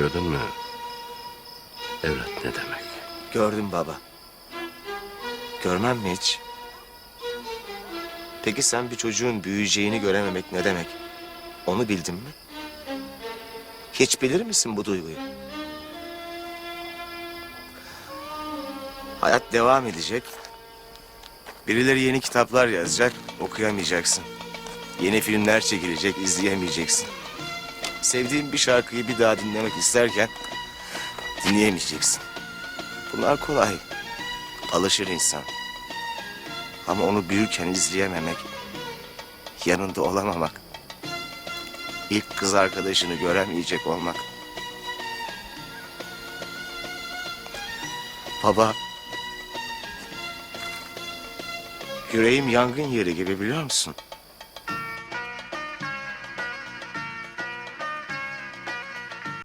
Gördün mü? Evlat ne demek? Gördüm baba. Görmem mi hiç? Peki sen bir çocuğun büyüyeceğini görememek ne demek? Onu bildin mi? Hiç bilir misin bu duyguyu? Hayat devam edecek. Birileri yeni kitaplar yazacak, okuyamayacaksın. Yeni filmler çekilecek, izleyemeyeceksin. Sevdiğin bir şarkıyı bir daha dinlemek isterken dinleyemeyeceksin. Bunlar kolay. Alışır insan. Ama onu büyürken izleyememek, yanında olamamak, ilk kız arkadaşını göremeyecek olmak. Baba, yüreğim yangın yeri gibi biliyor musun?